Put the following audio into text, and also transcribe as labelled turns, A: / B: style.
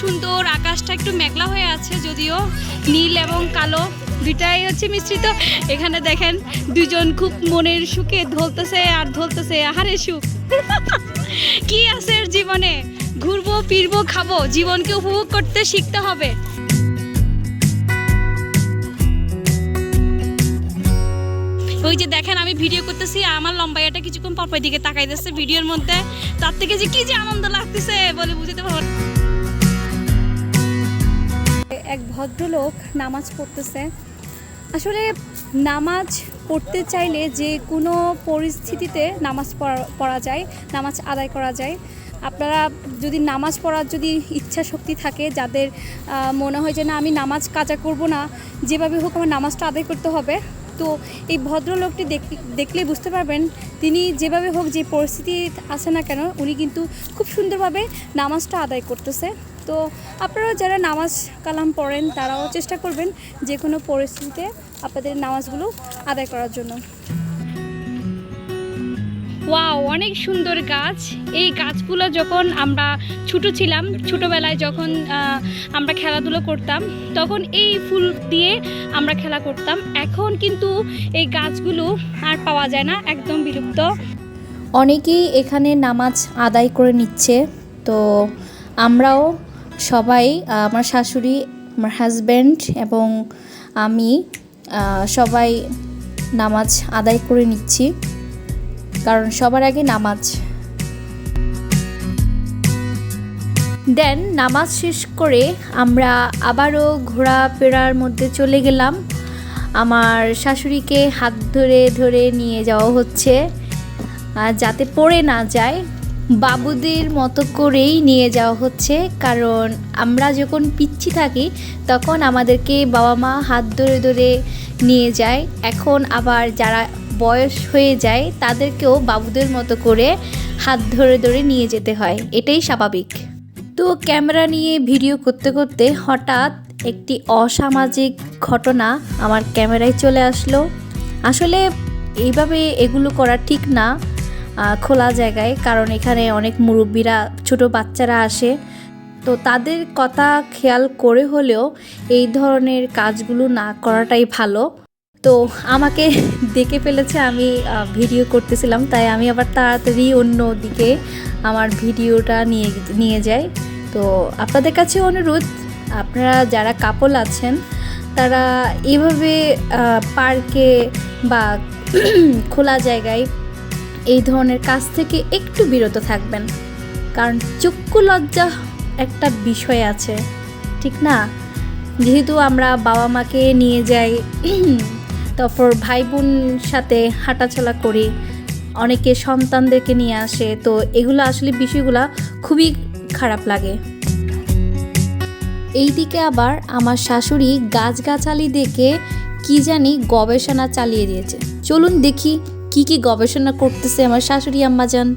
A: সুন্দর, আকাশটা একটু মেঘলা হয়ে আছে যদিও নীল এবং কালো দুইটাই হচ্ছে মিশ্রিত। এখানে দেখেন দুজন খুব মনের সুখে ধলতেছে আর ধলতেছে আহারে সুখ। কি আছে জীবনে? ঘুরবো, ফিরবো, খাব, জীবনকে উপভোগ করতে শিখতে হবে। ওই যে দেখেন আমি ভিডিও করতেছি, আমার লম্বাইয়াটা কিছুক্ষণ পর পর দিকে তাকাইতেছে ভিডিওর মধ্যে। তার থেকে যে কি যে আনন্দ লাগতেছে বলে বুঝতে পারব। এক ভদ্রলোক নামাজ পড়তেছে। আসলে নামাজ পড়তে চাইলে যে কোনো পরিস্থিতিতে নামাজ পড়া যায়, নামাজ আদায় করা যায়। আপনারা যদি নামাজ পড়ার যদি ইচ্ছা শক্তি থাকে, যাদের মনে হয় যে না, আমি নামাজ কাজা করব না, যেভাবে হোক আমার নামাজটা আদায় করতে হবে। তো এই ভদ্রলোকটি দেখ- দেখলেই বুঝতে পারবেন, তিনি যেভাবে হোক যে পরিস্থিতি আছে না কেন, উনি কিন্তু খুব সুন্দরভাবে নামাজটা আদায় করতেছে। তো আপনারা যারা নামাজ কালাম পড়েন তারাও চেষ্টা করবেন যে কোনো পরিস্থিতিতে আপনাদের নামাজগুলো আদায় করার জন্য। ওয়াও অনেক সুন্দর গাছ। এই গাছগুলো যখন আমরা ছোট ছিলাম ছোটোবেলায় যখন আমরা খেলাধুলো করতাম তখন এই ফুল দিয়ে আমরা খেলা করতাম। এখন কিন্তু এই গাছগুলো আর পাওয়া যায় না একদম বিলুপ্ত।
B: অনেকেই এখানে নামাজ আদায় করে নিচ্ছে তো আমরাও সবাই আমার শাশুড়ি, আমার হাজব্যান্ড এবং আমি সবাই নামাজ আদায় করে নিচ্ছি। কারণ সবার আগে নামাজ। দেন নামাজ শেষ করে আমরা আবারও ঘোরাফেরার মধ্যে চলে গেলাম। আমার শাশুড়িকে হাত ধরে ধরে নিয়ে যাওয়া হচ্ছে। যাতে পড়ে না যায়। বাবুদের মতো করেই নিয়ে যাওয়া হচ্ছে। কারণ আমরা যখন পিচ্ছি থাকি, তখন আমাদেরকে বাবা মা হাত ধরে ধরে নিয়ে যায়। এখন আবার যারা বয়স হয়ে যায়, তাদেরকেও বাবুদের মতো করে হাত ধরে ধরে নিয়ে যেতে হয়। এটাই স্বাভাবিক। তো ক্যামেরা নিয়ে ভিডিও করতে করতে হঠাৎ একটি অসামাজিক ঘটনা আমার ক্যামেরায় চলে আসলো। আসলে এইভাবে এগুলো করা ঠিক না। খোলা জায়গায় কারণ এখানে অনেক মুরব্বীরা ছোট বাচ্চারা আসে। তো তাদের কথা খেয়াল করে হলেও এই ধরনের কাজগুলো না করাটাই ভালো। তো আমাকে দেখে ফেলেছে আমি ভিডিও করতেছিলাম তাই আমি আবার তাড়াতাড়ি অন্য দিকে আমার ভিডিওটা নিয়ে নিয়ে যাই। তো আপনাদের কাছে অনুরোধ আপনারা যারা কাপল আছেন তারা এইভাবে আহ, পার্কে বা খোলা জায়গায় এই ধরনের কাজ থেকে একটু বিরত থাকবেন। কারণ চক্ষু লজ্জা একটা বিষয় আছে, ঠিক না? যেহেতু আমরা বাবা মাকে নিয়ে যাই তারপর ভাই বোন সাথে হাঁটাচলা করি, অনেকে সন্তানদেরকে নিয়ে আসে, তো এগুলো আসলে বিষয়গুলো খুবই খারাপ লাগে। এইদিকে আবার আমার শাশুড়ি গাছগাছালি দেখে কি জানি গবেষণা চালিয়ে দিয়েছে। চলুন দেখি কি কি গবেষণা করতেছে আমার শাশুড়ি আম্মা যান